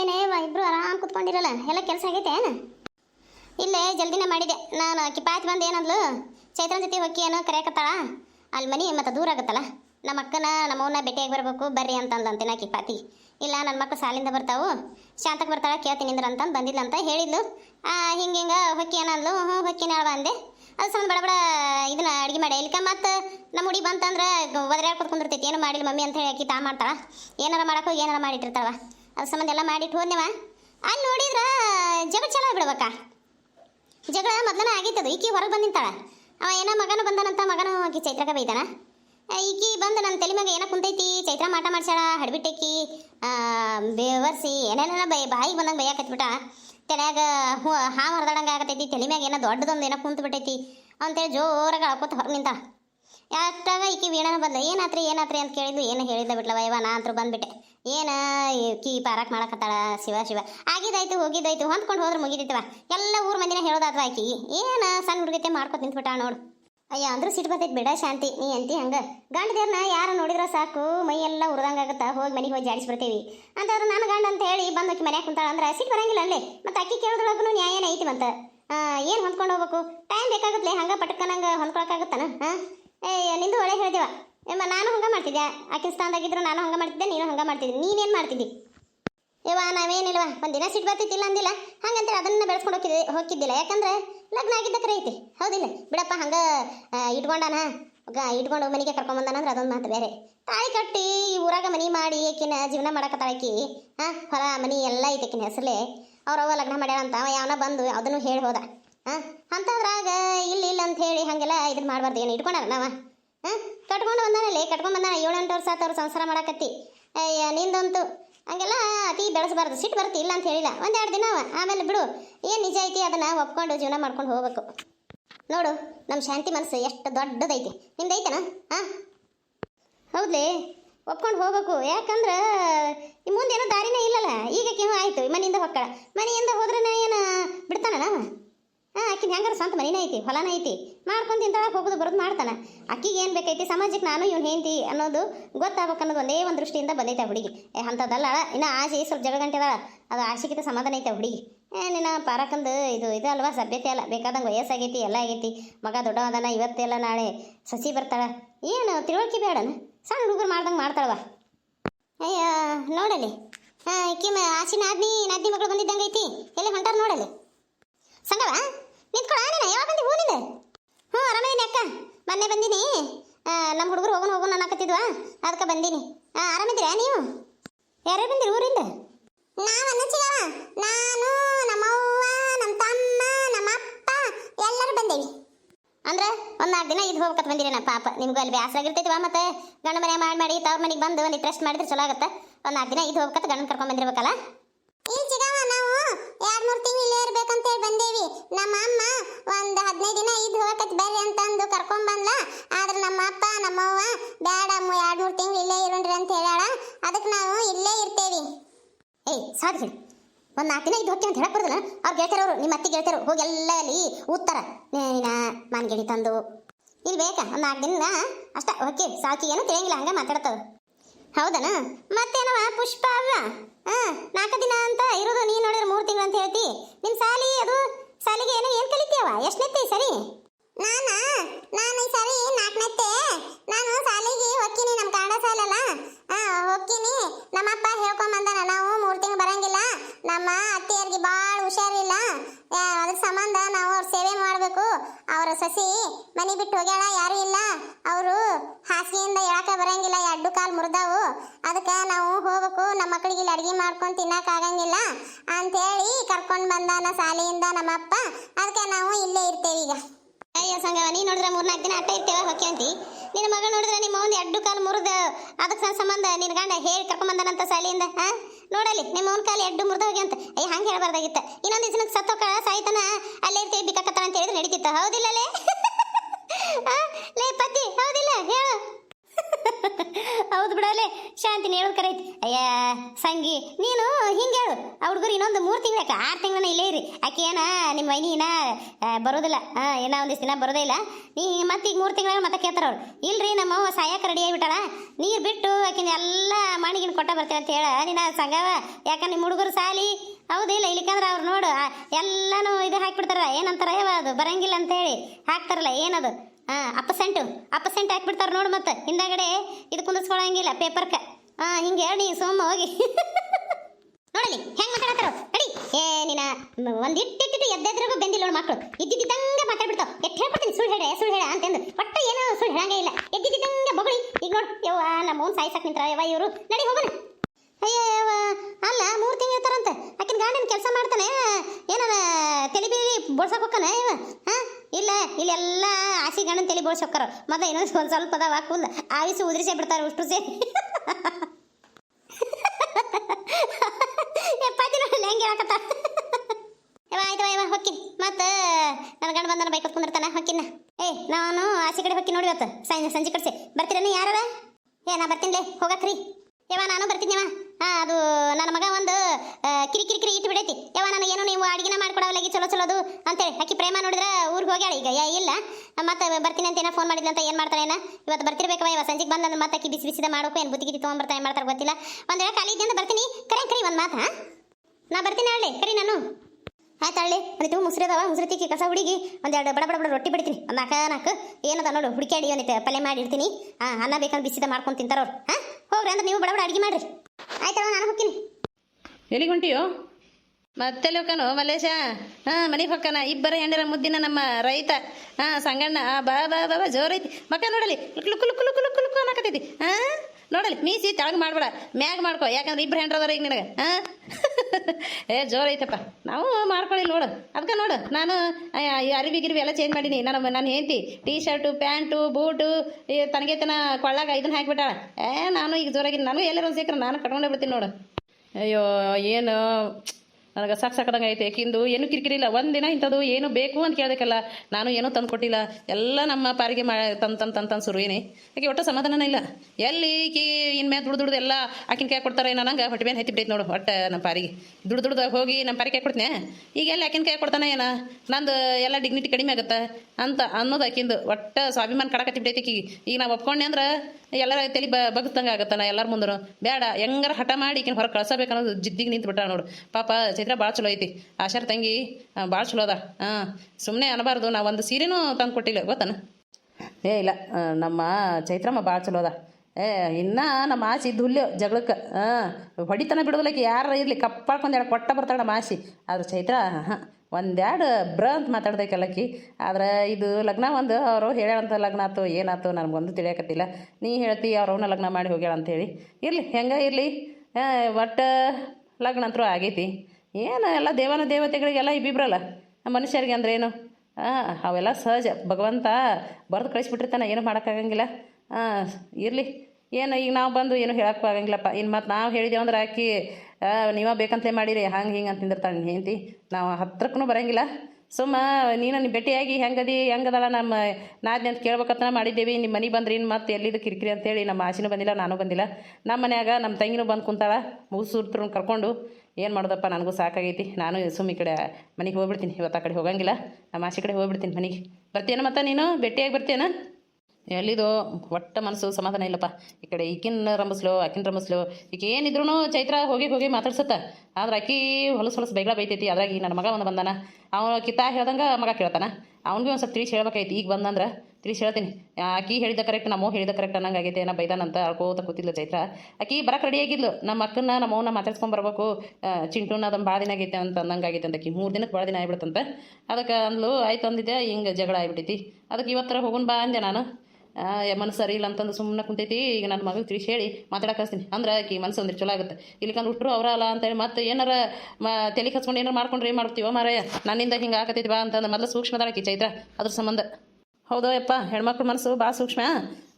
ಏನೇ ಇಬ್ರು ಆರಾಮ್ ಕುತ್ಕೊಂಡಿರಲ್ಲ? ಎಲ್ಲ ಕೆಲಸ ಆಗೈತೆ ಏನು? ಇಲ್ಲೇ ಜಲ್ದಿನೇ ಮಾಡಿದೆ. ನಾನು ಕಿಪಾಯತ್ ಬಂದು ಏನಂದ್ಲು? ಚೈತ್ರನ ಜೊತೆ ಹೊಕ್ಕಿ ಏನೋ ಕರೆಯಕತ್ತಾಳ ಅಲ್ಲಿ ಮನೆ ಮತ್ತು ದೂರ ಆಗುತ್ತಲ್ಲ? ನಮ್ಮ ಅಕ್ಕನ ನಮ್ಮವನ್ನ ಭೇಟಿಯಾಗಿ ಬರಬೇಕು, ಬರ್ರಿ ಅಂತಂದಂತೆ ನಾ ಕಿಪಾತಿ. ಇಲ್ಲ ನನ್ನ ಮಕ್ಕಳು ಸಾಲಿಂದ ಬರ್ತಾವು. ಶಾಂತಕ್ಕೆ ಬರ್ತಾಳ, ಕೇಳ್ತೀನಿ ಅಂತ ಅಂತಂದು ಬಂದಿಲ್ಲ ಅಂತ ಹೇಳಿದ್ಲು. ಹಿಂಗೆ ಹಿಂಗೆ ಹೊಕ್ಕಿ ಏನಂದ್ಲು? ಹ್ಞೂ ಹೊಕ್ಕಿ ನಾಳ್ವ ಅಂದೆ. ಅದು ಸಣ್ಣ ಬಡ ಬಡ ಇದನ್ನ ಅಡುಗೆ ಮಾಡಿ. ಇಲ್ಕ ಮತ್ತು ನಮ್ಮ ಹುಡಿ ಬಂತಂದ್ರೆ ಒದರ್ಯಾಡ್ ಕುತ್ಕೊಂಡಿರ್ತೈತಿ. ಏನು ಮಾಡಿಲ್ಲ ಮಮ್ಮಿ ಅಂತ ಹೇಳಿ ಅಕ್ಕಿ ತಾ ಮಾಡ್ತಾಳ. ಏನಾರ ಮಾಡಕ್ಕೆ ಹೋಗಿ ಏನಾರ ಮಾಡಿಟ್ಟಿರ್ತಾವ ಅದ್ರ ಸಂಬಂಧ ಎಲ್ಲ ಮಾಡಿಟ್ಟು ಹೋದ್ನೆವ. ಅಲ್ಲಿ ನೋಡಿದ್ರ ಜಗಳ ಚಲೋ ಬಿಡ್ಬೇಕ ಜಗಳ ಮೊದಲನೇ ಆಗಿತ್ತದು ಈಕಿ ಹೊರಗೆ ಬಂದು ನಿಂತಾಳ. ಅವ ಏನೋ ಮಗನ ಬಂದನಂತ ಮಗನ ಆಕಿ ಚೈತ್ರಕ ಬೈದಾನ. ಆ, ಈಕಿ ಬಂದು ನನ್ನ ತಲೆ ಮ್ಯಾಗ ಏನೋ ಕುಂತೈತಿ ಚೈತ್ರ ಮಾಟ ಮಾಡ್ಸ್ಯಾಳ ಹಡ್ಬಿಟ್ಟೇಕಿ ಬೇವರ್ಸಿ ಏನೇನೇನೋ ಬೈ ಬಾಯಿಗೆ ಬಂದಂಗೆ ಬೈಯಾಕತ್ಬಿಟ್ಟ. ತಲೆಯಾಗ ಹೂ ಹಾ ಹರಿದಾಡಂಗೆ ಆಗತೈತಿ ತಲೆ ಮ್ಯಾಗ ಏನೋ ದೊಡ್ಡದೊಂದು ಏನೋ ಕುಂತು ಬಿಟ್ಟೈತಿ ಅಂತೇಳಿ ಜೋರಾಗಿ ಅಳ್ಕೊತ ಹೊರಗೆ ನಿಂತ ಯಾಕಾಗ ಈಕಿ ವೀಣನ ಬಂದ ಏನಾತ್ರಿ ಏನಾತ್ರಿ ಅಂತ ಕೇಳಿದ್ಲು. ಏನು ಹೇಳಿದ್ದ ಬಿಟ್ಲವ? ಯವ್ವ, ನಾ ಅಂತೂ ಬಂದ್ಬಿಟ್ಟೆ. ಏನ ಕೀ ಪಾರಾಕ್ ಮಾಡಕತ್ತಾಳ ಶಿವ ಶಿವ. ಆಗಿದ್ದಾಯ್ತು, ಹೋಗಿದ್ದಾಯ್ತು. ಹೊಂದ್ಕೊಂಡು ಹೋದ್ರೆ ಮುಗಿದಿತ್ತವ. ಎಲ್ಲ ಊರ ಮಂದಿನ ಹೇಳೋದಾದ್ವ ಆಕಿ. ಏನ, ಸಣ್ಣ ಹುಡುಗತೆ ಮಾಡ್ಕೊತ ನಿಂತ್ಬಿಟ್ಟಾಳ ನೋಡು. ಅಯ್ಯ, ಅಂದ್ರೂ ಸಿಟ್ಟು ಬರ್ತೈತೆ ಬಿಡ ಶಾಂತಿ. ನೀ ಅಂತಿ ಹಂಗ? ಗಂಡದೇರ್ನ ಯಾರು ನೋಡಿದ್ರ ಸಾಕು? ಮೈ ಎಲ್ಲ ಉರ್ದಂಗಾಗತ್ತ ಹೋಗಿ ಮನೆಗೆ ಹೋಗಿ ಜಾಡಿಸಿ ಬರ್ತೀವಿ ಅಂತಂದ್ರೆ ನನ್ನ ಗಂಡ ಅಂತ ಹೇಳಿ ಬಂದು ಆಕಿ ಮನ್ಯಾಗ ಕುಂತಾಳ ಅಂದ್ರೆ ಸಿಟ್ಟು ಬರಂಗಿಲ್ಲ ಅಲ್ಲೇ. ಮತ್ತೆ ಅಕ್ಕಿ ಕೇಳಿದ್ರೊಳಗೂ ನ್ಯಾಯನ ಐತಿ ಮತ್ತೆ. ಏನು ಹೊಂದ್ಕೊಂಡು ಹೋಗ್ಬೇಕು? ಟೈಮ್ ಬೇಕಾಗುತ್ತೆ ಹಂಗ ಪಟಕ್ಕನಂಗ ಹೊಂದ್ಕೊಳಕ್ಕಾಗತ್ತನ? ಹಾಂ ಏ, ನಿಂದು ಒಳ್ಳೆ ಹೇಳ್ದೇವ ಏಮ್ಮ ನಾನು ಹಂಗೆ ಮಾಡ್ತಿದ್ದೆ ಆಕಿನ ಸ್ಥಾನದಾಗಿದ್ರು ನಾನು ಹಂಗೆ ಮಾಡ್ತಿದ್ದೆ, ನೀನು ಹಂಗೆ ಮಾಡ್ತಿದ್ದೆ. ನೀನೇನು ಮಾಡ್ತಿದ್ದಿ? ನಾವೇನಿಲ್ಲವಾ ನಾವೇನಿಲ್ವ? ದಿನ ಸಿಟ್ಟು ಬರ್ತಿತ್ತಿಲ್ಲ ಅಂದಿಲ್ಲ. ಹಂಗಂತೇಳಿ ಅದನ್ನ ಬೆಳೆಸ್ಕೊಂಡು ಹೋಗಿದ್ದೆ ಹೋಗಿದ್ದಿಲ್ಲ ಯಾಕಂದ್ರೆ ಲಗ್ನ ಆಗಿದ್ದ ಕರೆ ಐತಿ. ಹೌದಿಲ್ಲ? ಬಿಡಪ್ಪ, ಹಂಗೆ ಇಟ್ಕೊಂಡಾನ? ಗ- ಇಟ್ಕೊಂಡು ಮನೆಗೆ ಕರ್ಕೊಂಬಂದಾನ ಅಂದ್ರೆ ಅದೊಂದು ಮಾತು ಬೇರೆ. ತಾಳಿ ಕಟ್ಟಿ ಈ ಊರಾಗ ಮನೆ ಮಾಡಿ ಆಕಿನ ಜೀವನ ಮಾಡಕತ್ತಾಳಕಿ ಹಾಂ ಹೊಲ, ಮನೆ ಎಲ್ಲ ಐತಿ ಆಕಿನ ಹೆಸರಲ್ಲೇ. ಅವ್ರವ್ವ ಲಗ್ನ ಮಾಡ್ಯಾಳಂತ, ಅವ ಯಾವನ ಬಂದು ಅದನ್ನು ಹೇಳಿ ಹೋದ. ಹಾ? ಅಂಥದ್ರಾಗ ಇಲ್ಲ ಇಲ್ಲ ಅಂತ ಹೇಳಿ ಹಂಗೆಲ್ಲ ಇದನ್ನ ಮಾಡಬಾರ್ದು. ಏನು ಇಟ್ಕೊಂಡಾರ ನಾವ? ಹಾಂ? ಕಟ್ಕೊಂಡು ಬಂದಾನಲ್ಲಿ, ಕಟ್ಕೊಂಡು ಬಂದಾನ ಏಳು ವರ್ಷ ಆತವ್ರು ಸಂಸಾರ ಮಾಡಕತ್ತಿ. ಅಯ್ಯ, ನಿಂದಂತು ಹಂಗೆಲ್ಲ ಅತಿ ಬೆಳೆಸಬಾರ್ದು. ಸಿಟ್ಟು ಬರುತ್ತೆ ಇಲ್ಲ ಅಂತ ಹೇಳಿಲ್ಲ. ಒಂದೆರಡು ದಿನ. ಆಮೇಲೆ ಬಿಡು. ಏನು ನಿಜ ಐತಿ ಅದನ್ನು ಒಪ್ಕೊಂಡು ಜೀವನ ಮಾಡ್ಕೊಂಡು ಹೋಗ್ಬೇಕು. ನೋಡು ನಮ್ಮ ಶಾಂತಿ ಮನಸ್ಸು ಎಷ್ಟು ದೊಡ್ಡದೈತಿ. ನಿಮ್ದೈತನ ಹಾಂ? ಹೌದ್ಲೇ, ಒಪ್ಕೊಂಡು ಹೋಗ್ಬೇಕು. ಯಾಕಂದ್ರೆ ಮುಂದೇನೋ ದಾರಿನೇ ಇಲ್ಲಲ್ಲ. ಈಗ ಕೇವು ಆಯಿತು. ಮನೆಯಿಂದ ಹೊಕ್ಕಳ. ಮನೆಯಿಂದ ಹೋದ್ರೆ ಏನು ಬಿಡ್ತಾನಲ್ಲ ಅವ? ಹಾಂ ಆಕಿನ ಹೆಂಗಾರ ಸ್ವಂತ ಮನಿನೇ ಐತಿ, ಹೊಲನೇ ಐತಿ. ಮಾಡ್ಕೊಂಡು ತಿಂತಾಳ, ಹೋಗೋದು, ಬರೋದು ಮಾಡ್ತಾನ. ಅಕ್ಕಿಗೆ ಏನು ಬೇಕೈತಿ, ಸಮಾಜಕ್ಕೆ ನಾನು ಇವ್ನು ಹೆಂಡತಿ ಅನ್ನೋದು ಅನ್ನೋದು ಒಂದೇ ಒಂದು ದೃಷ್ಟಿಯಿಂದ ಬಂದೈತೆ ಹುಡುಗಿ. ಏ, ಅಂಥದ್ದಲ್ಲ ಇನ್ನು ಆಸೆ ಸ್ವಲ್ಪ ಜಗಗಂಟೆದ ಅದು ಆಸೆಗಿಂತ ಸಮಾಧಾನ ಐತೆ ಹುಡುಗಿ. ಏ, ನಿನ್ನ ಪಾರಕಂದು ಇದು ಇದು ಅಲ್ವಾ, ಸಭ್ಯತೆ ಅಲ್ಲ ಬೇಕಾದಂಗೆ ವಯಸ್ಸಾಗೈತಿ, ಎಲ್ಲ ಆಗೈತಿ. ಮಗ ದೊಡ್ಡವದಾನ, ಇವತ್ತೆಲ್ಲ ನಾಳೆ ಸಸಿ ಬರ್ತಾಳೆ. ಏನು, ತಿಳುವಳಿಕೆ ಬೇಡನ ಸಣ್ಣ ಹುಡುಗರು ಮಾಡ್ದಂಗೆ ಮಾಡ್ತಾಳವ ಅಯ್ಯ, ನೋಡಲಿ. ಹಾಂ ಕಿಮ್ಮ ಆಸಿನ ಆದ್ನಿ, ನಾದ್ನಿ ಮಗಳು ಬಂದಿದ್ದಂಗೆ ಐತಿ ಎಲ್ಲಿ ಹೊಂಟಾರ ನೋಡಲಿ. ಸಂಗವ? ನಿಂತ್ಕೊಳ ನೀನು ಯಾವಾಗ ಬಂದಿ? ನಿಂದು? ಹ್ಞೂ ಆರಾಮದೀನಿ ಅಕ್ಕ. ಮೊನ್ನೆ ಬಂದೀನಿ. ನಮ್ಮ ಹುಡುಗರು ಹೋಗೋಣ ಹೋಗೋಣ ಅನ್ನಕತ್ತಿದ್ವಾ? ಅದಕ್ಕೆ ಬಂದೀನಿ. ಹಾಂ ಆರಾಮಿದ್ದೀರಾ ನೀವು? ಯಾರ್ಯಾರು ಬಂದಿರಿ ಊರಿಂದ? ನಾನು ಚಿಗವ ನಾನು, ನಮ್ಮವ್ವ, ನಮ್ಮ ತಮ್ಮ, ನಮ್ಮ ಅಪ್ಪ, ಎಲ್ಲರೂ ಬಂದೇವಿ. ಅಂದ್ರೆ ಒಂದು ನಾಲ್ಕು ದಿನ ಇದು ಹೋಗ್ಬೇಕಂತ ಬಂದಿರೇನ ಪಾಪ. ನಿಮ್ಗೂ ಅಲ್ಲಿ ಬ್ಯಾಸರ ಆಗಿರ್ತೈತಿವ ಮತ್ತೆ? ಗಂಡ ಮನೆ ಮಾಡಿ ಮಾಡಿ ತವ್ರ ಮನೆಗೆ ಬಂದು ಒಂದು ಟ್ರೆಸ್ಟ್ ಮಾಡಿದ್ರೆ ಚಲೋ ಆಗುತ್ತೆ. ಒಂದು ನಾಲ್ಕು ದಿನ ಇದು ಹೋಗ್ಬೇಕಂತ ಗಂಡನ ಕರ್ಕೊಂಡ್ ಬಂದಿರ್ಬೇಕಲ್ಲ ಈ ಚಿಗವ ನಾವು ಎರಡು ಮೂರು ಇಲ್ಲೇ ಇರ್ಬೇಕಂತ ಹೇಳಿ ಬಂದೇವಿ. ನಮ್ಮ ಅಮ್ಮ ಒಂದು ಹದಿನೈದು ದಿನ ಇದು ಹೋಗಕತ್ ಬರ್ರಿ ಅಂತಂದು ಕರ್ಕೊಂಡ್ ಬಂದ್ಲ. ಆದ್ರೆ ನಮ್ಮ ಅಪ್ಪ ನಮ್ಮವ್ವ ಬೇಡ ಎರಡು ಮೂರು ತಿಂಗಳು ಇಲ್ಲೇ ಇರೋಣ್ರಿ ಅಂತ ಹೇಳಾಳ ಅದಕ್ಕೆ ನಾವು ಇಲ್ಲೇ ಇರ್ತೇವಿ. ಏಯ್ ಸಾಧು ಹೇಳಿ ಒಂದು ನಾಲ್ಕು ದಿನ ಇದು ಹೋಗ್ತೀನಿ ಅಂತ ಹೇಳಕ್ ಬರೋದಿಲ್ಲ. ಅವ್ರು ಗೆಳತಿಯರವರು ನಿಮ್ಮ ಅತ್ತೆ ಗೆಳತಿಯರು ಹೋಗಿ ಎಲ್ಲ ಅಲ್ಲಿ ಉತ್ತರ. ನೀನ ಮಾನ್ಗಿಡಿ ತಂದು. ಇಲ್ಲಿ ಬೇಕಾ, ಒಂದು ನಾಲ್ಕು ದಿನ ಅಷ್ಟ. ಓಕೆ, ಸಾಕಿ, ಏನೋ ತಿಳಿಯಂಗಿಲ್ಲ, ಹಂಗೆ ಮಾತಾಡ್ತದ ಹೌದನ? ಮತ್ತೇನವ ಪುಷ್ಪ ಅಲ್ವಾ ಹಾಂ, ನಾಲ್ಕು ದಿನ ಅಂತ ಇರೋದು ಕಲಿತೀಯವ ಎಷ್ಟನೆತ್ತಿ ಸರಿ ಮನೆ ಬಿಟ್ಟು ಹೋಗ್ಯಾಳ, ಯಾರು ಇಲ್ಲ. ಅವರು ಹಾಸಿಗೆಯಿಂದ ಹೇಳಕ ಬರಂಗಿಲ್ಲ, ಎರಡು ಕಾಲು ಮುರಿದಾವು. ಅದಕ್ಕೆ ನಾವು ಹೋಗ್ಬೇಕು, ನಮ್ಮ ಮಕ್ಕಳಿಗೆ ಇಲ್ಲಿ ಅಡುಗೆ ಮಾಡ್ಕೊಂಡು ತಿನ್ನಕ್ಕೆ ಆಗಂಗಿಲ್ಲ ಅಂತೇಳಿ ಕರ್ಕೊಂಡು ಬಂದಾನ ಶಾಲೆಯಿಂದ ನಮ್ಮಪ್ಪ. ಅದಕ್ಕೆ ನಾವು ಇಲ್ಲೇ ಇರ್ತೇವೆ ಈಗ. ಅಯ್ಯೋ ಸಂಗವ ನೀ ನೋಡಿದ್ರೆ ಮೂರ್ನಾಲ್ಕು ದಿನ ಅಟ್ಟ ಇರ್ತೇವೆ, ಹೊಕ್ಕೆ ಅಂತಿ. ನಿನ್ನ ಮಗಳು ನೋಡಿದ್ರೆ ನಿಮ್ಮ ಅವ್ನು ಎರಡು ಕಾಲು ಮುರಿದು ಅದಕ್ಕೆ ಸಂಬಂಧ ನಿನ್ನ ಗಂಡ ಹೇಳಿ ಕರ್ಕೊಂಬಂದನಂತ ಶಾಲೆಯಿಂದ ಹಾ? ನೋಡಲಿ, ನಿಮ್ಮ ಅವ್ನ ಕಾಲು ಎಡ್ಡು ಮುರಿದ ಹೋಗಿ ಅಂತ. ಅಯ್ಯ, ಹಂಗೆ ಹೇಳ್ಬಾರ್ದಾಗಿತ್ತ. ಇನ್ನೊಂದು ದಿನಕ್ಕೆ ಸತ್ತೋಕ ಸಾಯ್ತಾನ, ಅಲ್ಲೇ ಇರ್ತೇವೆ ಬಿಕ್ಕತ್ತಾನ ಅಂತ ಹೇಳಿದ್ರೆ ನಡೀತಿತ್ತ. ಹೌದಿಲ್ಲ ಲೇ ಆ, ಪತಿ ಹೌದಿಲ್ಲ ಹೇಳು. ಹೌದು ಬಿಡಲೆ ಶಾಂತಿನ ಹೇಳೋದು ಕರೆ ಐತಿ ಅಯ್ಯ ಸಂಗಿ ನೀನು ಹಿಂಗೆ ಹೇಳು. ಆ ಹುಡುಗರು ಇನ್ನೊಂದು ಮೂರು ತಿಂಗಳ ಯಾಕೆ? ಆರು ತಿಂಗಳನ್ನ ಇಲ್ಲೇ ಇರಿ. ಆಕೆ ಏನ ನಿಮ್ಮ ವೈನಿ ಇನ್ನ ಆ, ಬರೋದಿಲ್ಲ. ಹಾಂ ಏನೋ ಒಂದಿಷ್ಟು ದಿನ ಬರೋದೇ ಇಲ್ಲ. ನೀ ಮತ್ತೆ ಈಗ ಮೂರು ತಿಂಗಳ ಮತ್ತೆ ಕೇಳ್ತಾರ ಅವ್ರು ಇಲ್ರಿ ನಮ್ಮ ಅವ್ವ ಸಾಯಕ್ಕೆ ರೆಡಿ ಆಗಿಬಿಟ್ಟಾಳ. ನೀರು ಬಿಟ್ಟು ಆಕಿನ ಎಲ್ಲ ಮಾಡಿಗಿನ ಕೊಟ್ಟ ಬರ್ತೀವಿ ಅಂತ ಹೇಳ. ನಿನ್ನ ಸಂಗವ ಯಾಕಂದ್ರೆ ನಿಮ್ಮ ಹುಡುಗರು ಸಾಲಿ. ಹೌದಿಲ್ಲ ಇಲ್ಲಿಕಂದ್ರೆ ಅವ್ರು ನೋಡು. ಎಲ್ಲನೂ ಇದು ಹಾಕ್ಬಿಡ್ತಾರ. ಏನಂತಾರ ಅದು ಬರಂಗಿಲ್ಲ ಅಂತ ಹೇಳಿ. ಹಾಕ್ತಾರಲ್ಲ ಏನದು? ಹಾ ಅಪ್ಪಸೆಂಟು ಅಪ್ಪಸೆಂಟ್ ಹಾಕ್ಬಿಡ್ತಾರೆ ನೋಡು ಮತ್ತೆ. ಹಿಂದಗಡೆ ಇದು ಕುಂದಿಸ್ಕೊಳಂಗಿಲ್ಲ ಪೇಪರ್ಕ ಹಾಂ, ಹಿಂಗೆ ಹೇಳಿ ಸೋಮ ಹೋಗಿ. ನೋಡಲಿ ಹೆಂಗೆ ಮಾತಾಡತ್ತಾರ? ಅಡಿ ಏ, ನೀನ ಒಂದು ಇಟ್ಟಿಟ್ಟು ಎದ್ದೆದ್ರಿಗೂ ಬೆಂದಿಲ್ಲ ನೋಡು ಮಕ್ಕಳು ಇದ್ದಿದ್ದಂಗೆ ಮಾತಾಡ್ಬಿಡ್ತಾವ. ಎಟ್ ಹೇಳ್ಬಿಡ್ತೀನಿ, ಸುಳ್ಳು ಹೇಳ ಸುಳ್ಳು ಹೇಳ ಅಂತಂದು. ಒಟ್ಟು ಏನೋ ಸುಳ್ಳು ಹೇಳಂಗೇ ಇಲ್ಲ. ಎದ್ದಿದ್ದಂಗೆ ಬೊಗಳಿ. ಈಗ ನೋಡು, ಯವ್ವ, ನಮ್ಮ ಓನ್ ಸಾಯಿಸಕ್ಕೆ ನಿಂತ್ರ, ಯವ್ವ ಇವರು. ನಡಿ, ಹೋಗೋಣ. ಅಯ್ಯ, ಯವ್ವ, ಅಲ್ಲ, ಮೂರು ತಿಂಗಳು ಇರ್ತಾರಂತೆ. ಆಕಿನ ಗಾಂಡನ ಕೆಲಸ ಮಾಡ್ತಾನೆ. ಏನಾರ ತಲೆ ಬೀಳಿ ಬೋಳ್ಸಕ್ ಹೋಗ್ತಾನೆ ಇವ ಹಾ? ಇಲ್ಲೆಲ್ಲ ಆಸಿ ಗಂಡನ ತಲೆ ಬೋಳ್ಸಿ ಹೋಗ್ತಾರ ಮತ್ತೆ ಇನ್ನೊಂದು ಒಂದು ಸ್ವಲ್ಪ ಅದಾವ ಕುಂದ ಆವಿಸಿ ಉದುರಿಸೇ ಬಿಡ್ತಾರೆ ಉಷ್ಟು ಸೇರಿ. ಎಪ್ಪಾತಿ ನೋಡಿ ಹೆಂಗೆ ಹೇಳಕತ್ತ ಆಯ್ತು ಯವ್ವ ಹೊಕ್ಕಿನ್ ಮತ್ತೆ ನನ್ನ ಗಂಡ ಬಂದನ ಬೈಕ್ ಕುಂದಿರ್ತಾನ ಹೊಕ್ಕಿನ? ಏ, ನಾನು ಆಸಿ ಕಡೆ ಹೊಕ್ಕಿ ನೋಡಿ ಇವತ್ತು. ಸಂಜೆ ಕಡ್ಸಿ ಬರ್ತೀರೇನು, ಯಾರವ? ಏ, ನಾ ಬರ್ತೀನಿ ಹೋಗಕ್ರಿ ಯವ್ವ, ನಾನು ಬರ್ತೀನಿ ಯವ್ವ. ಹಾ, ಅದು ನನ್ನ ಮಗ ಒಂದು ಕಿರಿ ಕಿರಿ ಕಿರಿ ಇಟ್ಟು ಬಿಡೈತಿ. ಯಾವ ನಾನು ಏನು ನೀವು ಅಡಿಗೆನ ಮಾಡ್ಕೊಡವಲ್ಲಾಗಿ ಚಲೋ ಚಲೋದು ಅಂತೇಳಿ. ಆಕಿ ಪ್ರೇಮ ನೋಡಿದ್ರೆ ಊರಿಗೆ ಹೋಗ್ಯಾಳ ಈಗ. ಯಾ ಇಲ್ಲ. ಮತ್ತೆ ಬರ್ತೀನಿ ಅಂತ ಏನೋ ಫೋನ್ ಮಾಡಿದ್ಲ ಅಂತ ಏನು ಏನ? ಇವತ್ತು ಬರ್ತಿರ್ಬೇಕವ ಇವ ಸಂಜೆಗೆ ಬಂದ ಮತ್ತೆ ಅಕ್ಕಿ ಬಿಸಿ ಬಿಸಿದ ಮಾಡೋಕು ಏನು ಬುದ್ಧಿ ಗಿತ್ತಿ ತೊಗೊಂಬರ್ತಾ ಏನು ಮಾಡ್ತಾರೆ ಗೊತ್ತಿಲ್ಲ. ಒಂದು ವೇಳೆ ಖಾಲಿ ಇದ್ದೆ ಬರ್ತೀನಿ. ಕರೆ, ಕರಿ, ಒಂದು ಮಾತಾ ನಾ ಬರ್ತೀನಿ ಹೇಳಿ ಕರಿ ನಾನು. ಆಯ್ತು ಹಳ್ಳಿ ಒಂದಿಟ್ಟು ಮುಸ್ರಿ ತಿಕ್ಕಿ ಕಸ ಹುಡುಗಿ ಒಂದೆರಡು ಬಡ ಬಡ ಬಡ ರೊಟ್ಟಿ ಬಿಡ್ತೀನಿ. ಒಂದು ನಾಲ್ಕು ನಾಲ್ಕು ಏನದ ನೋಡು ಹುಡುಕಾಡಿ ಒಂದಿಟ್ಟು ಪಲ್ಯ ಮಾಡಿರ್ತೀನಿ. ಹಾಂ, ಅನ್ನ ಬೇಕಂದ್ರೆ ಬಿಸಿದ ಮಾಡ್ಕೊಂಡು ತಿಂತಾರವ್ರು ಹಾಂ? ಹೋಗ್ರಿ ಅಂದ್ರೆ ನೀವು ಬಡ ಬಡ ಅಡುಗೆ ಮಾಡ್ರಿ. ಆಯ್ತಲ್ಲ ನಾನು ಹೋಗ್ತೀನಿ. ಎಲ್ಲಿಗೆ ಹೊಂಟಿಯೋ? ಮತ್ತೆ ಲೋಕನು ಮಲ್ಲೇಶ? ಹಾಂ, ಮನೆಗೆ ಹೊಕ್ಕನ ಇಬ್ಬರ ಹೆಂಡರ ಮುದ್ದಿನ ನಮ್ಮ ರೈತ. ಹಾಂ, ಸಂಗಣ್ಣ. ಬಾ ಬಾ ಬಾ ಬಾ, ಜೋರೈತಿ. ಮಕ್ಕ ನೋಡಲಿ. Look look look look look look ಅನ್ನಕತ್ತೈತಿ. ಹಾಂ? ನೋಡಲಿ ಮೀಸಿ ತೆಳಗ್ ಮಾಡ್ಬೇಡ, ಮ್ಯಾಗ ಮಾಡ್ಕೊ, ಯಾಕಂದ್ರೆ ಇಬ್ರು ಹೆಂಡ್ರದಾರ ಈಗ ನಿನಗೆ ಹಾಂ ಏ ಜೋರೈತಪ್ಪ ನಾವು ಮಾಡ್ಕೊಳ್ಳಿ ನೋಡು ಅದಕ್ಕೆ ನೋಡು, ನಾನು ಅರಿವಿ ಗಿರಿವಿ ಎಲ್ಲ ಚೇಂಜ್ ಮಾಡೀನಿ. ನಾನು ನಾನು ಹೇಳ್ತಿ ಟೀ ಶರ್ಟು ಪ್ಯಾಂಟು ಬೂಟು ಈ ತನಗೇತನ ಕೊಳ್ಳಾಗ ಇದನ್ನ ಹಾಕಿಬಿಟ್ಟಾಳ. ಏ, ನಾನು ಈಗ ಜೋರಾಗಿ ನಾನು ಎಲ್ಲರೂ ಸಿಕ್ಕರೆ ನಾನು ಕಟ್ಕೊಂಡೇ ಬಿಡ್ತೀನಿ ನೋಡು. ಅಯ್ಯೋ, ಏನು ನನಗೆ ಸಾಕು ಸಾಕದಂಗೆ ಐತೆ. ಏಕಿಂದು ಏನು ಕಿರಿಕಿರಿ ಇಲ್ಲ. ಒಂದಿನ ಇಂಥದ್ದು ಏನು ಬೇಕು ಅಂತ ಕೇಳಬೇಕಲ್ಲ ನಾನು ಏನೂ ತಂದು ಕೊಟ್ಟಿಲ್ಲ. ಎಲ್ಲ ನಮ್ಮ ಪಾರಿಗೆ ಮಾ ತಂದು ತಂದು ತಂದು ತಂದು ಸುರುವಿನಿ ಯಾಕೆ, ಒಟ್ಟು ಸಮಾಧಾನನೇ ಇಲ್ಲ. ಎಲ್ಲಿ ಕಿ ಇನ್ಮೇಲೆ ದುಡ್ದು ದುಡ್ದು ಎಲ್ಲ ಆಕಿನ ಕೈ ಕೊಡ್ತಾರೆ ನಂಗೆ ಹೊಟ್ಟೆ ಮೇಲೆ ಹತ್ತಿ ಬಿಡೈತೆ ನೋಡು ಒಟ್ಟು ನಮ್ಮ ಪಾರಿಗೆ. ದುಡ್ದು ದುಡ್ದು ಹೋಗಿ ನಮ್ಮ ಪಾರಿ ಕೈ ಕೊಡ್ತೀನಿ ಈಗ ಎಲ್ಲ ಆಕಿನ ಕೈ ಕೊಡ್ತಾನೆ ಏನ? ನಂದು ಎಲ್ಲ ಡಿಗ್ನಿಟಿ ಕಡಿಮೆ ಆಗುತ್ತೆ ಅಂತ ಅನ್ನೋದು ಆಕಿಂದು ಒಟ್ಟು ಸ್ವಾಭಿಮಾನ ಕಡಕತ್ತಿ ಬಿಡೈತಿ ಈಗ ಈಗ ನಾವು ಒಪ್ಕೊಂಡೆ ಅಂದ್ರೆ ಎಲ್ಲರ ತಲೆ ಬ ಬಗ್ತಂಗೆ ಆಗತ್ತಾನ ಎಲ್ಲರ ಮುಂದೆ ಬೇಡ ಹೆಂಗಾರ ಹಠ ಮಾಡಿ ಈಕಿನ ಹೊರಗೆ ಕಳ್ಸಬೇಕು ಅನ್ನೋದು ಜಿದ್ದಿಗೆ ನಿಂತು ಬಿಟ್ಟ ನೋಡು. ಪಾಪ ಚೈತ್ರ ಭಾಳ ಚಲೋ ಐತಿ. ಆಶಾರ ತಂಗಿ ಭಾಳ ಚಲೋ ಅದ. ಹಾಂ ಸುಮ್ಮನೆ ಅನ್ನಬಾರ್ದು ನಾ ಒಂದು ಸೀರೆನೂ ತಂದು ಕೊಟ್ಟಿಲ್ಲ ಗೊತ್ತಾನ? ಏ, ಇಲ್ಲ ನಮ್ಮ ಚೈತ್ರಮ್ಮ ಭಾಳ ಚಲೋ ಅದ. ಏ, ಇನ್ನ ನಮ್ಮ ಆಸಿ ದುಲ್ಯ ಜಗಳಕ್ಕೆ. ಹಾಂ ಹೊಡಿತನ ಬಿಡೋದಕ್ಕೆ ಯಾರು ಇರಲಿ ಕಪ್ಪಾಡ್ಕೊಂಡು ಎರಡು ಕೊಟ್ಟ ಬರ್ತಾಳೆ ನಮ್ಮ ಆಸಿ ಆದ್ರೆ ಚೈತ್ರ ಹಾಂ ಒಂದೆರಡು ಬ್ರ ಅಂತ ಮಾತಾಡ್ದೈಕಲ್ಲಕ್ಕಿ ಆದ್ರೆ ಇದು ಲಗ್ನ ಒಂದು, ಅವರು ಹೇಳ್ಯಾಳಂತ ಲಗ್ನ ಆತು, ಏನಾತು ನನಗೊಂದು ತಿಳಿಯಕತ್ತಿಲ್ಲ. ನೀ ಹೇಳ್ತಿ ಅವ್ರವನ್ನ ಲಗ್ನ ಮಾಡಿ ಹೋಗ್ಯಾಳ ಅಂತೇಳಿ ಇರಲಿ, ಹೆಂಗೆ ಇರಲಿ? ಒಟ್ಟು ಲಗ್ನ ಅಂತರೂ ಆಗೈತಿ. ಏನು ಎಲ್ಲ ದೇವನ ದೇವತೆಗಳಿಗೆಲ್ಲ ಇಬ್ಬಿಬ್ರಲ್ಲ. ಮನುಷ್ಯರಿಗೆ ಅಂದ್ರೆ ಏನು? ಹಾಂ ಅವೆಲ್ಲ ಸಹಜ. ಭಗವಂತ ಬರೆದು ಕಳಿಸ್ಬಿಟ್ಟಿರ್ತಾನೆ, ಏನು ಮಾಡೋಕ್ಕಾಗಂಗಿಲ್ಲ. ಹಾಂ ಇರಲಿ. ಏನು ಈಗ ನಾವು ಬಂದು ಏನು ಹೇಳಕ್ಕೂ ಆಗಂಗಿಲ್ಲಪ್ಪ. ಇನ್ನು ಮತ್ತು ನಾವು ಹೇಳಿದೇವು ಅಂದ್ರೆ ಆಕಿ ನೀವ ಬೇಕಂತಲೇ ಮಾಡಿರಿ, ಹಂಗೆ ಹಿಂಗೆ ಅಂತ ತಿಂದಿರ್ತಾಳೆ ನೀನು ಹೆಂಡ್ತಿ, ನಾವು ಹತ್ರಕ್ಕೂ ಬರಂಗಿಲ್ಲ. ಸುಮ್ಮ ನೀನು ನೀನು ಭೇಟಿಯಾಗಿ ಹೆಂಗದಿ ಹೆಂಗದಲ್ಲ ನಮ್ಮ ನಾದ್ನಿ ಅಂತ ಕೇಳ್ಬೇಕಂತ ಮಾಡಿದ್ದೇವೆ. ನಿಮ್ಮ ಮನೆಗೆ ಬಂದ್ರಿ ಇನ್ನು ಮತ್ತೆ ಎಲ್ಲಿದ್ದು ಕಿರಿಕಿರಿ ಅಂತೇಳಿ ನಮ್ಮ ಆಶಿನೂ ಬಂದಿಲ್ಲ, ನಾನು ಬಂದಿಲ್ಲ. ನಮ್ಮ ಮನ್ಯಾಗ ನಮ್ಮ ತಂಗಿನೂ ಬಂದು ಕುಂತಾಳ. ಮುಗಿಸೂರ್ತ್ರನ್ನ ಕರ್ಕೊಂಡು, ಏನು ಮಾಡೋದಪ್ಪ, ನನಗೂ ಸಾಕಾಗೈತಿ. ನಾನು ಸುಮ್ಮ ಈ ಕಡೆ ಮನೆಗೆ ಹೋಗ್ಬಿಡ್ತೀನಿ. ಇವತ್ತು ಆ ಕಡೆ ಹೋಗಂಗಿಲ್ಲ. ನಮ್ಮ ಆಶೆ ಕಡೆ ಹೋಗ್ಬಿಡ್ತೀನಿ ಮನೆಗೆ. ಬರ್ತೀಯನ ಮತ್ತೆ ನೀನು? ಭೇಟಿಯಾಗಿ ಬರ್ತೀಯನ? ಎಲ್ಲಿದು ಒಟ್ಟ ಮನಸ್ಸು ಸಮಾಧಾನ ಇಲ್ಲಪ್ಪ. ಈ ಕಡೆ ಈಕಿನ ರಂಬಸ್ಲು ಆಕಿನ ರಂಬಸ್ಲು ಈಗ ಏನಿದ್ರು ಚೈತ್ರ ಹೋಗಿ ಹೋಗಿ ಮಾತಾಡ್ಸತ್ತ. ಆದ್ರೆ ಆಕಿ ಹೊಲಸು ಹೊಲಸು ಬೈಗಳ ಬೈತೈತಿ. ಅದ್ರಾಗ ನನ್ನ ಮಗ ಒಂದು ಬಂದಾನ. ಅವನು ಕಿತ್ತ ಹೇಳ್ದಂಗೆ ಮಗ ಕೇಳ್ತಾನ. ಅವ್ನಿಗೆ ಒಂದು ಸ್ವಲ್ಪ ತಿಳಿಸಿ ಹೇಳ್ಬೇಕಾಯ್ತು. ಈಗ ಬಂದಂದ್ರೆ ತಿಳಿಸಿ ಹೇಳ್ತೀನಿ. ಆಕಿ ಹೇಳಿದ ಕರೆಕ್ಟ್ ನಮ್ಮ ಹೇಳಿದ ಕರೆಕ್ಟ್ ಅನ್ನಂಗೆ ಆಗೈತೆ. ನಾ ಬೈದಾನಂತ ಅಳ್ಕೋತ ಕೂತಿದ್ಲು ಚೈತ್ರ. ಆಕಿ ಬರಕ್ಕೆ ರೆಡಿ ಆಗಿದ್ಲು. ನಮ್ಮ ಅಕ್ಕನ ನಮ್ಮ ಅವನ್ನ ಮಾತಾಡ್ಸ್ಕೊಂಡ್ ಬರ್ಬೇಕು. ಚಿಂಟುನ ಅದನ್ನು ಭಾಳ ದಿನ ಆಗೈತೆ ಅಂತ ಅಂದಂಗೆ ಆಗೈತೆ ಅಂತ ಆಕಿ ಮೂರು ದಿನಕ್ಕೆ ಭಾಳ ದಿನ ಆಗ್ಬಿಡ್ತಂತ. ಅದಕ್ಕೆ ಅಂದ್ಲು, ಆಯ್ತು ಅಂದಿದ್ದೆ ಹಿಂಗೆ ಜಗಳ ಆಗ್ಬಿಟ್ಟೈತಿ ಅದಕ್ಕೆ ಇವತ್ತರ ಹೋಗೋಣ ಬಾ ಅಂದೆ ನಾನು. ಮನಸ್ಸು ಸರಿ ಇಲ್ಲ ಅಂತಂದು ಸುಮ್ಮನೆ ಕುಂತೈತಿ. ಈಗ ನನ್ನ ಮಗಳಿಗೆ ತಿಳಿಸಿ ಹೇಳಿ ಮಾತಾಡಕ್ಕೆ ಹಚ್ತೀನಿ. ಅಂದ್ರೆ ಆಕಿ ಮನಸ್ಸು ಅಂದ್ರೆ ಚಲೋ ಆಗುತ್ತೆ. ಇಲ್ಲಿಕಂದ್ರೆ ಹುಟ್ಟರು ಅವರ ಅಲ್ಲ ಅಂತೇಳಿ ಮತ್ತೆ ಏನಾರ ತಲೆ ಕಸ್ಕೊಂಡು ಏನಾರ ಮಾಡ್ಕೊಂಡ್ರೆ ಏನು ಮಾಡ್ತೀವೋ ಮಾರಾಯ. ನನ್ನಿಂದ ಹಿಂಗೆ ಆಗತೈತಿ ಬಾ ಅಂತಂದು ಮೊದಲು ಸೂಕ್ಷ್ಮದಾಳಕಿ ಚೈತ್ರ. ಅದ್ರ ಸಂಬಂಧ. ಹೌದೋ ಯಪ್ಪ, ಹೆಣ್ಮಕ್ಳು ಮನಸ್ಸು ಭಾಳ ಸೂಕ್ಷ್ಮ.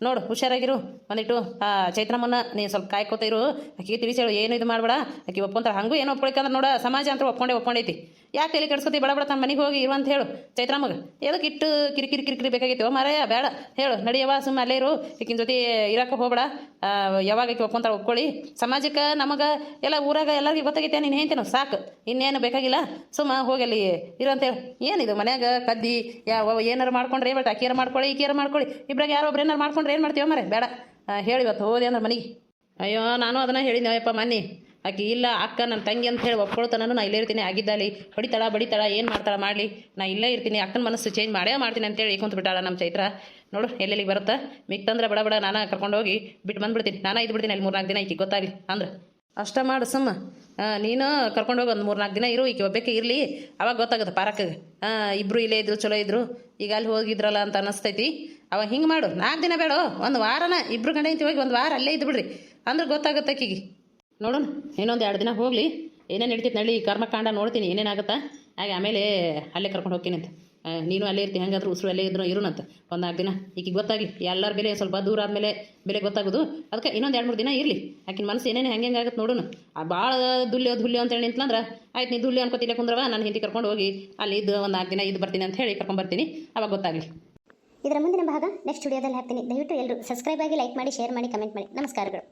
ನೋಡು, ಹುಷಾರಾಗಿರು. ಬಂದಿಟ್ಟು, ಆ ಚೈತ್ರಮ್ಮನ ನೀನು ಸ್ವಲ್ಪ ಕಾಯ್ಕೋತ ಇರು. ಆಕಿಗೆ ತಿಳಿಸಿ ಹೇಳು, ಏನು ಇದು ಮಾಡಬೇಡ. ಆಕಿ ಒಪ್ಪಂತಾರೆ ಹಂಗೂ ಏನು ಒಪ್ಕೊಳಿಕಂದ್ರೆ ನೋಡ, ಸಮಾಜ ಅಂತ ಒಪ್ಕೊಂಡೆ, ಒಪ್ಕೊಂಡೈತಿ. ಯಾಕೆ ತಲೆ ಕೆಡ್ಸ್ಕೊತಿ? ಬಡ ಬಡ ತಮ್ಮ ಮನೆಗೆ ಹೋಗಿ ಇರುವಂತ ಹೇಳು. ಚೈತ್ರಮ್ಮಗ ಎದಕ್ಕೆ ಇಟ್ಟು ಕಿರಿಕಿರಿ ಕಿರಿಕಿರಿ ಬೇಕಾಗಿತ್ತು ಮಾರಾಯ ಬೇಡ. ಹೇಳು ನಡೆಯವ ಸುಮ್ಮ ಅಲ್ಲೇ ಇರು. ಈಕಿನ ಜೊತೆ ಇರಕ್ಕೆ ಹೋಗ್ಬೇಡ. ಯಾವಾಗ ಈಕಿ ಒಪ್ಕೊಂತಾರ ಒಪ್ಕೊಳ್ಳಿ. ಸಮಾಜಕ್ಕೆ, ನಮಗೆ, ಎಲ್ಲ ಊರಾಗ ಎಲ್ಲರಿಗೂ ಗೊತ್ತಾಗೈತೆ, ನೀನು ಹೇಳ್ತೇನೆ ಸಾಕು. ಇನ್ನೇನು ಬೇಕಾಗಿಲ್ಲ. ಸುಮ್ಮ ಹೋಗಲಿ ಇರು ಅಂತೇಳಿ ಏನಿದು ಮನ್ಯಾಗ? ಕದ್ದಿ ಯಾವ ಏನಾರು ಮಾಡ್ಕೊಂಡ್ರೆ ಏನು ಆಕಿಯಾರ ಮಾಡ್ಕೊಳ್ಳಿ, ಈಕಿಯಾರ ಮಾಡ್ಕೊಳ್ಳಿ. ಇಬ್ಬರಾಗ ಯಾರೋ ಒಬ್ರು ಏನಾರು ಮಾಡ್ಕೊಂಡ್ರೆ ಏನು ಮಾಡ್ತೀವ ಮರೆ? ಬೇಡ. ಹೇಳಿ ಇವತ್ತು, ಹೋದೆ ಅಂದ್ರೆ ಮನೆಗೆ. ಅಯ್ಯೋ, ನಾನು ಅದನ್ನು ಹೇಳಿದ್ದೆ ಅಯ್ಯಪ್ಪ, ಮನ್ನಿ. ಆಕಿ, ಇಲ್ಲ ಅಕ್ಕ ನನ್ನ ತಂಗಿ ಅಂತ ಹೇಳಿ ಒಪ್ಕೊಳ್ತಾನು ನಾ ಇಲ್ಲೇ ಇರ್ತೀನಿ. ಆಗಿದ್ದಾಳೆ. ಹೊಡಿತಾಳ, ಬಡಿತಾಳ, ಏನು ಮಾಡ್ತಾಳ ಮಾಡಲಿ. ನಾ ಇಲ್ಲೇ ಇರ್ತೀನಿ. ಅಕ್ಕನ ಮನಸ್ಸು ಚೇಂಜ್ ಮಾಡೇ ಮಾಡ್ತೀನಿ ಅಂತೇಳಿ ಕುಂತ್ಬಿಟ್ಟಾಳ ನಮ್ಮ ಚೈತ್ರ. ನೋಡು, ಎಲ್ಲೆಲ್ಲಿಗೆ ಬರುತ್ತಾ? ಮಿಕ್ತಂದ್ರೆ ಬಡ ಬಡ, ನಾನು ಕರ್ಕೊಂಡು ಹೋಗಿ ಬಿಟ್ಟು ಬಂದ್ಬಿಡ್ತೀನಿ. ನಾನು ಇದು ಬಿಡ್ತೀನಿ ಅಲ್ಲಿ ಮೂರ್ನಾಲ್ಕು ದಿನ ಈಕೆ ಗೊತ್ತಾಗಲಿ ಅಂದ್ರೆ. ಅಷ್ಟ ಮಾಡು ಸುಮ್ಮ. ನೀನು ಕರ್ಕೊಂಡು ಹೋಗಿ ಒಂದು ಮೂರ್ನಾಲ್ಕು ದಿನ ಇರು, ಈಕೆ ಒಬ್ಬಕ್ಕೆ ಇರಲಿ. ಅವಾಗ ಗೊತ್ತಾಗುತ್ತೆ ಪಾರಕ್ಕೆ ಇಬ್ಬರು ಇಲ್ಲೇ ಇದ್ರು, ಚಲೋ ಇದ್ರು. ಈಗ ಅಲ್ಲಿ ಹೋಗಿದ್ರಲ್ಲ ಅಂತ ಅನ್ನಿಸ್ತೈತಿ ಅವಾಗ ಹಿಂಗೆ ಮಾಡು. ನಾಲ್ಕು ದಿನ ಬೇಡ, ಒಂದು ವಾರನ, ಇಬ್ರು ಗಂಡ ಹೋಗಿ ಒಂದು ವಾರ ಅಲ್ಲೇ ಇದ್ದು ಬಿಡ್ರಿ ಅಂದ್ರೆ ಗೊತ್ತಾಗುತ್ತೆ ಆಕಿಗೆ. ನೋಡೋಣ. ಇನ್ನೊಂದು ಎರಡು ದಿನ ಹೋಗಲಿ. ಏನೇನು ಹಿಡ್ತೈತೆ ನಳ್ಳಿ ಕರ್ಮಕಾಂಡ ನೋಡ್ತೀನಿ, ಏನೇನಾಗುತ್ತಾ? ಹಾಗೆ ಆಮೇಲೆ ಅಲ್ಲೇ ಕರ್ಕೊಂಡು ಹೋಗ್ತೀನಿ ಅಂತ. ನೀನು ಅಲ್ಲೇ ಇರ್ತಿ, ಹೆಂಗಾದ್ರೂ ಉಸಿರು ಅಲ್ಲೇ ಇದ್ರು ಇರುನಂತ ಒಂದು ನಾಲ್ಕು ದಿನ. ಈಗ ಗೊತ್ತಾಗಲಿ, ಎಲ್ಲರ ಬೆಲೆ ಸ್ವಲ್ಪ ದೂರ ಆದಮೇಲೆ ಬೆಲೆ ಗೊತ್ತಾಗೋದು. ಅದಕ್ಕೆ ಇನ್ನೊಂದು ಎರಡು ಮೂರು ದಿನ ಇರಲಿ. ಆಕಿನ ಮನಸ್ಸು ಏನೇನು ಹೆಂಗೆ ಹೆಂಗಾಗುತ್ತೆ ನೋಡೋಣ. ಆ ಭಾಳ ದುಲ್ಯೋ ದುಲ್ಯೋ ಅಂತೇಳಿ ನಿಂತಂದ್ರೆ ಆಯ್ತು ನೀ ದುಲ್ಯ ಅನ್ಕೋತಿಲ್ಲ ಕುಂದ್ರವ, ನಾನು ಹಿಂದಿ ಕರ್ಕೊಂಡು ಹೋಗಿ ಅಲ್ಲಿ ಇದ್ದು ಒಂದು ನಾಲ್ಕು ದಿನ ಇದು ಬರ್ತೀನಿ ಅಂತ ಹೇಳಿ ಕರ್ಕೊಂಡು ಬರ್ತೀನಿ. ಅವಾಗ ಗೊತ್ತಾಗಲಿ. ಇದರ ಮುಂದಿನ ಭಾಗ ನೆಕ್ಸ್ಟ್ ವಿಡಿಯೋದಲ್ಲಿ ಹಾಕ್ತೀನಿ. ದಯವಿಟ್ಟು ಎಲ್ಲರೂ ಸಬ್ಸ್ಕ್ರೈಬ್ ಆಗಿ ಲೈಕ್ ಮಾಡಿ ಶೇರ್ ಮಾಡಿ ಕಮೆಂಟ್ ಮಾಡಿ. ನಮಸ್ಕಾರಗಳು.